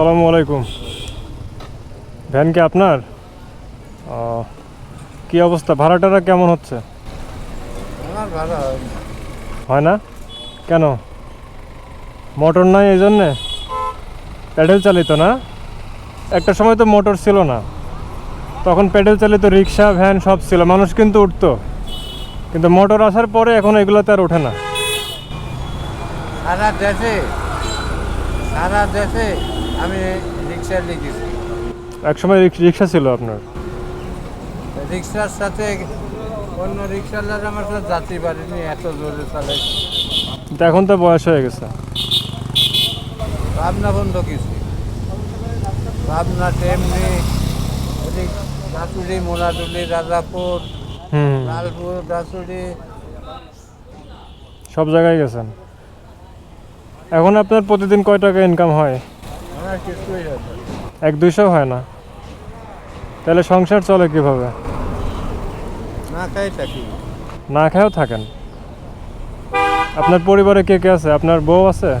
আসসালামু আলাইকুম। ভ্যান কি আপনার? ও, কি অবস্থা? ভাড়া টাড়া কেমন হচ্ছে? হয় না। কেন? মোটর নাই এই জন্যে? প্যাডেল চালিত না? একটা সময় তো মোটর ছিল না। তখন প্যাডেল চালিত রিক্সা ভ্যান সব ছিল। মানুষ কিন্তু উঠতো। কিন্তু মোটর আসার পরে এখন এগুলোতে আর ওঠে না। সারা দেশে সারা দেশে। আমি রিক্সা লিখেছি এক সময় রিক্সা ছিল আপনার? রিক্সার সাথে অন্য রিক্সাওয়ালার আমার সাথে যাত্রী পারিনি এত জোরে কিন্তু এখন তো বয়স হয়ে গেছে। ভাবনা বন্ধ কিছু। ভাবনা তেমনি দাসুরি মোলাডুলি রাজাপুর লালপুর দাসুরি সব জায়গায় গেছেন। এখন আপনার প্রতিদিন কয় টাকা ইনকাম হয়? এক দুইশো হয় না? তাহলে সংসার চলে কীভাবে? না খাই থাকি। না খেয়েও থাকেন? আপনার পরিবারে কে কে আছে? আপনার বউ আছে?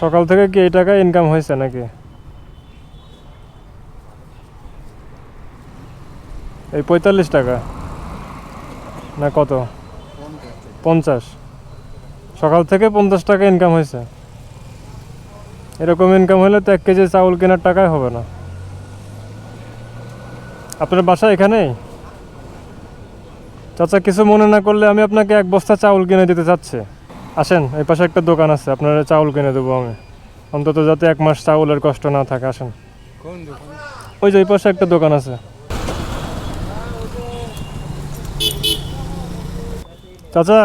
সকাল থেকে কি এই টাকা ইনকাম হয়েছে নাকি? এই পঁয়তাল্লিশ টাকা। না কত? পঞ্চাশ। সকাল থেকে পঞ্চাশ টাকা ইনকাম হয়েছে। এরকম ইনকাম হলে তো এক কেজি চাউল কেনার টাকাই হবে না। আপনার বাসা এখানেই? চাচা কিছু মনে না করলে আমি আপনাকে এক বস্তা চাউল কিনে দিতে চাচ্ছি। আসেন এই পাশে একটা দোকান আছে আপনার চাউল কিনে দেবো আমি। অন্তত যাতে এক মাস চাউলের কষ্ট না থাকে আসেন। ওই যে এই পাশে একটা দোকান আছে। চাচা।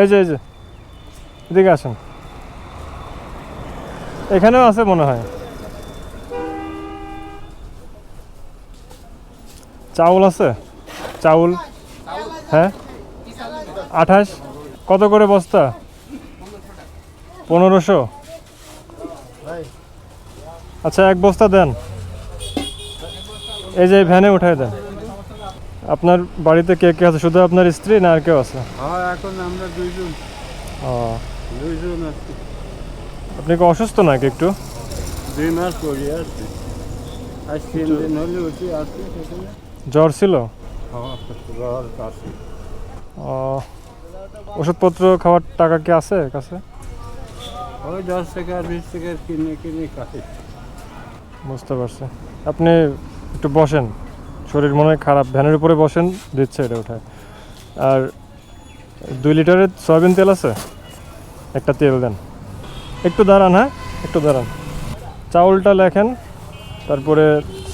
এই যে এই যে, এদিকে আসেন। এখানেও আছে মনে হয়। চাউল আছে? চাউল। হ্যাঁ? আঠাশ? কত করে বস্তা? পনেরোশো? আচ্ছা এক বস্তা দেন। এই যে ভ্যানে উঠাই দেন। আপনার বাড়িতে কে কে আছে? শুধু আপনার স্ত্রী না আর কেউ আছে? হ্যাঁ এখন আমরা দুইজন। ও। দুইজন আছি। আপনি কি অসুস্থ নাকি একটু? দুই মাস পরে আসছি। আজ তিন দিন হলে উঠি আসছি জ্বর ছিল? হ্যাঁ জ্বর কাশি ও। ওষুধপত্র খাওয়ার টাকা কি আছে কাছে? ওই দশ টাকা বিশ টাকা কিনে কিনে খাই বুঝতে পারছি। আপনি একটু বসেন। শরীর মনে হয় খারাপ। ভ্যানের উপরে বসেন দিচ্ছে এটা ওঠায় আর দুই লিটারের সয়াবিন তেল আছে একটা তেল দেন। একটু দাঁড়ান হ্যাঁ? একটু দাঁড়ান। চাউলটা লেখেন তারপরে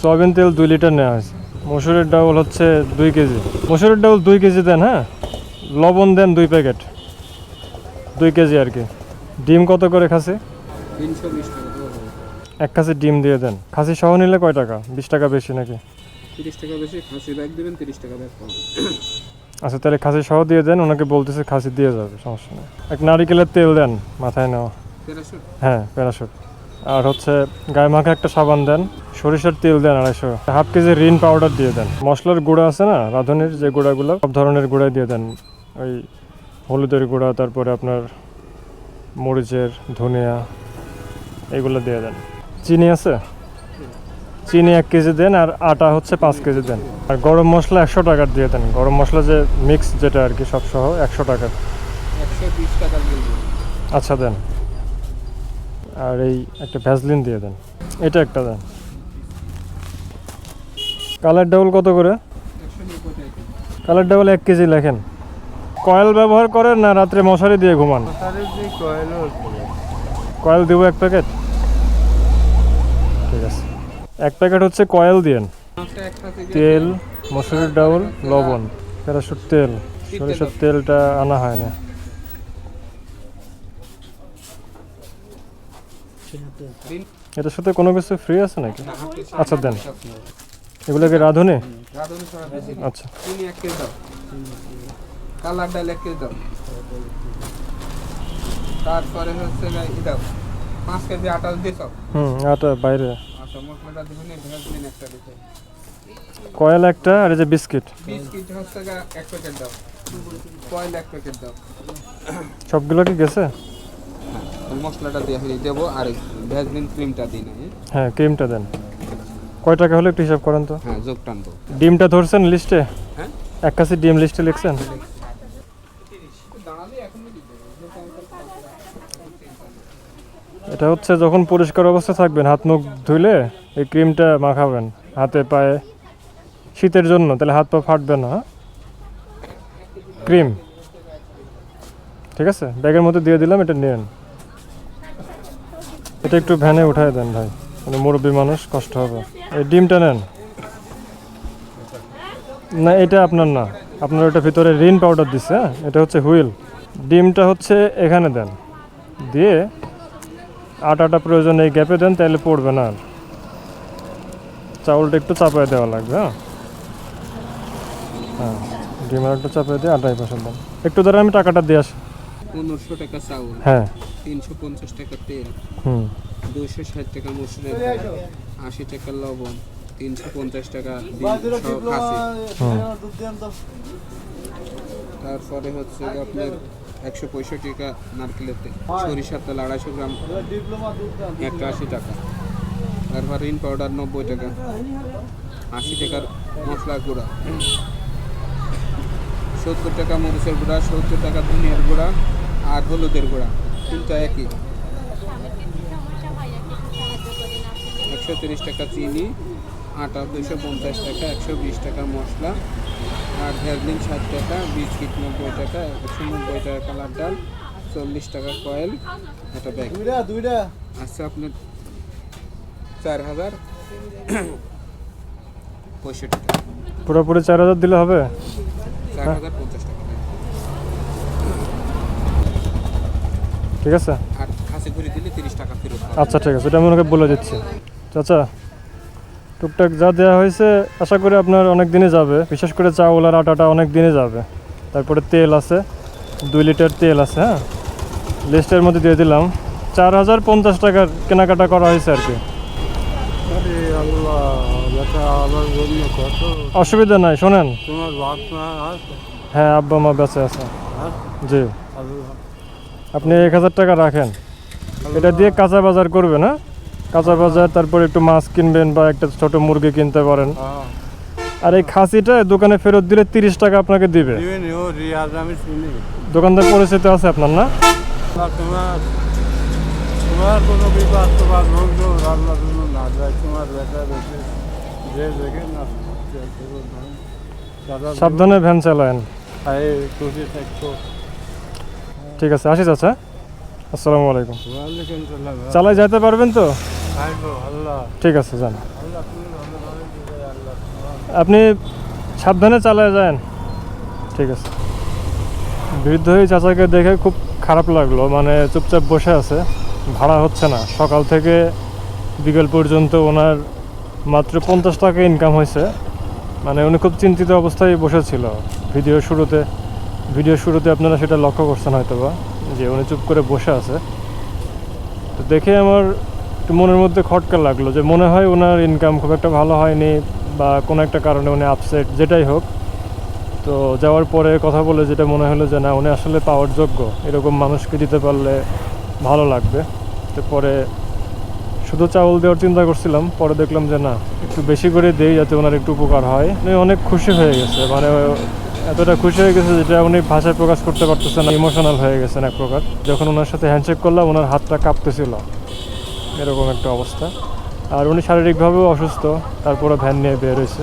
সয়াবিন তেল দুই লিটার নেওয়া হয়েছে। মসুরের ডাউল হচ্ছে দুই কেজি। মসুরের ডাউল দুই কেজি দেন হ্যাঁ? লবণ দেন দুই প্যাকেট। দুই কেজি আর কি। ডিম কত করে খাসি? এক খাসি ডিম দিয়ে দেন। খাসি সহ নিলে কয় টাকা? বিশ টাকা বেশি নাকি? তিরিশ টাকা বেশি খাসি ব্যাগ দেবেন তিরিশ টাকা ব্যাগ পাবেন। আচ্ছা তাহলে খাসি সহ দিয়ে দেন ওনাকে বলতেছে খাসি দিয়ে যাবে সমস্যা নেই। এক নারিকেলের তেল দেন মাথায় নেওয়া। তেরোশো হ্যাঁ প্যারাশুট। আর হচ্ছে গায়ে মাখা একটা সাবান দেন সরিষার তেল দেন আড়াইশো। হাফ কেজি রিন পাউডার দিয়ে দেন। মশলার গুঁড়া আছে না রাঁধুনির যে গুঁড়াগুলো সব ধরনের গুঁড়াই দিয়ে দেন। ওই হলুদের গুঁড়া তারপরে আপনার মরিচের ধনিয়া এগুলো দিয়ে দেন। চিনি আছে? চিনি এক কেজি দেন আর আটা হচ্ছে পাঁচ কেজি দেন। আর গরম মশলা একশো টাকার দিয়ে দেন। গরম মশলা যে মিক্স যেটা আর কি সব সহ একশো টাকার। আচ্ছা দেন। আর এই একটা ভ্যাসলিন দিয়ে দেন। এটা একটা দেন। কালার ডাবল কত করে? কালার ডাবল এক কেজি লেখেন। কয়েল ব্যবহার করেন না রাত্রে মশারি দিয়ে ঘুমান? কয়েল দেবো এক প্যাকেট এক প্যাকেট হচ্ছে কয়েল দিয়েন তেল মসুরির ডাউল লবণ প্যারাশুট তেল। সরিষার তেলটা আনা হয় না। এটার সাথে কোনো কিছু ফ্রি আছে নাকি? আচ্ছা দেন। এগুলো কি রাঁধুনি? আচ্ছা। কালার ডাল এক কেজি দাও। তারপরে হচ্ছে দাও পাঁচ কেজি আটা দিয়েছ হুম আটা বাইরে। আচ্ছা দিবেন একটা কয়েল একটা আর এই যে বিস্কিট। বিস্কিট হচ্ছে এক প্যাকেট দাও। কয়েল এক প্যাকেট দাও। সবগুলো কি গেছে? ওই মশলাটা দিয়ে দেবো আর ভ্যাসলিন ক্রিমটা দিই না হ্যাঁ? হ্যাঁ ক্রিমটা দেন। কয় টাকা হলো একটু হিসাব করেন তো? হ্যাঁ যোগ টানবো ডিমটা ধরছেন লিস্টে? হ্যাঁ? এক কাছে ডিম লিস্টে লিখছেন দাঁড়ালে এখনই দিতে এটা হচ্ছে যখন পরিষ্কার অবস্থা থাকবেন, হাত মুখ ধুইলে এই ক্রিমটা মাখাবেন, হাতে পায়ে, শীতের জন্য, তাহলে হাত পা ফাটবে না হ্যাঁ? ক্রিম। ঠিক আছে? ব্যাগের মধ্যে দিয়ে দিলাম, এটা নিন এটা একটু ভ্যানে উঠায় দেন ভাই মানে মুরব্বী মানুষ, কষ্ট হবে। এই ডিমটা নেন। না, এটা আপনার না। আপনার ওটা ভিতরে রিন পাউডার দিচ্ছে হ্যাঁ? এটা হচ্ছে হুইল। ডিমটা হচ্ছে এখানে দেন। দিয়ে আটাটা প্রয়োজন এই গ্যাপে দেন তাহলে পড়বে না। চাউলটা একটু চাপায় দেওয়া লাগবে হ্যাঁ? হ্যাঁ ডিম আর চাপায় দিয়ে আটাই পাশে দেন। একটু ধরে আমি টাকাটা দিয়ে আসি। পনেরোশো টাকা চাউল। হ্যাঁ। তিনশো পঞ্চাশ টাকা তেল। হুম। দুশো ষাট টাকা মসুরের ডাল। আশি টাকা লবণ। তিনশো পঞ্চাশ টাকা তারপরে হচ্ছে আপনার একশো পঁয়ষট্টি টাকা নারকেলের তেল সরিষার তেল আড়াইশো গ্রাম একটা আশি টাকা। তারপর রিন পাউডার নব্বই টাকা আশি টাকার মশলা গুঁড়া। সত্তর টাকা মরিচের গুঁড়া সত্তর টাকা ধনিয়ার গুঁড়া আর হলুদের গুঁড়া তিনটা একই। একশো তিরিশ টাকা চিনি আটা দুশো পঞ্চাশ টাকা একশো বিশ টাকা মশলা। আর ভ্যাজলিন ষাট টাকা বিস্কিট নব্বই টাকা একশো নব্বই টাকা কালার ডাল চল্লিশ টাকা কয়েল একটা ব্যাগ। দুইটা দুইটা। আচ্ছা আপনার চার হাজার পঁয়ষট্টি টাকা। পুরোপুরি চার হাজার দিলে হবে? চার হাজার পঞ্চাশ টাকা। ঠিক আছে। আর খাসি ঘুরি দিলে তিরিশ টাকা ফেরত আচ্ছা ঠিক আছে এটা আমি ওনাকে বলে দিচ্ছি। চাচা টুকটাক যা দেওয়া হয়েছে আশা করি আপনার অনেক দিনে যাবে। বিশেষ করে চাউল আর আটাটা অনেক দিনে যাবে। তারপরে তেল আছে দুই লিটার তেল আছে হ্যাঁ? লিস্টের মধ্যে দিয়ে দিলাম। চার হাজার পঞ্চাশ টাকার কেনাকাটা করা হয়েছে আর কি। অসুবিধা নাই শোনেন। হ্যাঁ আব্বা মা বেঁচে আছে। হ্যাঁ? জি। আপনি এক হাজার টাকা রাখেন। এটা দিয়ে কাঁচা বাজার করবেন হ্যাঁ? কাঁচা বাজার তারপর একটু মাছ কিনবেন বা একটা ছোট মুরগি কিনতে পারেন। হ্যাঁ। আর এই খাসিটা দোকানে ফেরত দিলে তিরিশ টাকা আপনাকে দিবে। দোকানদার পরিচিত আছে আপনার না? না তোমার তোমার কোনো বিবাদ তোমার রোগ রোগ আল্লাহ না যায় তোমার বেটা বেশি। যে দেখে না সাবধানে ভ্যান চালায়েন। থাকতো ঠিক আছে আসি আচ্ছা আসসালামু আলাইকুম। চালাই যেতে পারবেন তো? ঠিক আছে যান। আপনি সাবধানে চালায় যান। ঠিক আছে। বৃদ্ধ হয়ে চাচাকে দেখে খুব খারাপ লাগল মানে চুপচাপ বসে আছে ভাড়া হচ্ছে না। সকাল থেকে বিকেল পর্যন্ত ওনার মাত্র পঞ্চাশ টাকা ইনকাম হয়েছে। মানে উনি খুব চিন্তিত অবস্থায় বসেছিল। ভিডিও শুরুতে ভিডিও শুরুতে আপনারা সেটা লক্ষ্য করছেন হয়তো বা যে উনি চুপ করে বসে আছে। তো দেখে আমার একটু মনের মধ্যে খটকা লাগল যে মনে হয় ওনার ইনকাম খুব একটা ভালো হয়নি বা কোনো একটা কারণে উনি আপসেট যেটাই হোক। তো যাওয়ার পরে কথা বলে যেটা মনে হলো যে না, উনি আসলে পাওয়ার যোগ্য, এরকম মানুষকে দিতে পারলে ভালো লাগবে। তো পরে শুধু চাউল দেওয়ার চিন্তা করছিলাম, পরে দেখলাম যে না, একটু বেশি করে দেই যাতে ওনার একটু উপকার হয়। উনি অনেক খুশি হয়ে গেছে মানে এতটা খুশি হয়ে গেছে যেটা উনি ভাষায় প্রকাশ করতে পারতেছেন ইমোশনাল হয়ে গেছেন এক প্রকার। যখন ওনার সাথে হ্যান্ডশেক করলাম, ওনার হাতটা কাঁপতেছিল। এরকম একটা অবস্থা। আর উনি শারীরিকভাবেও অসুস্থ তারপরে ভ্যান নিয়ে বের হয়েছে।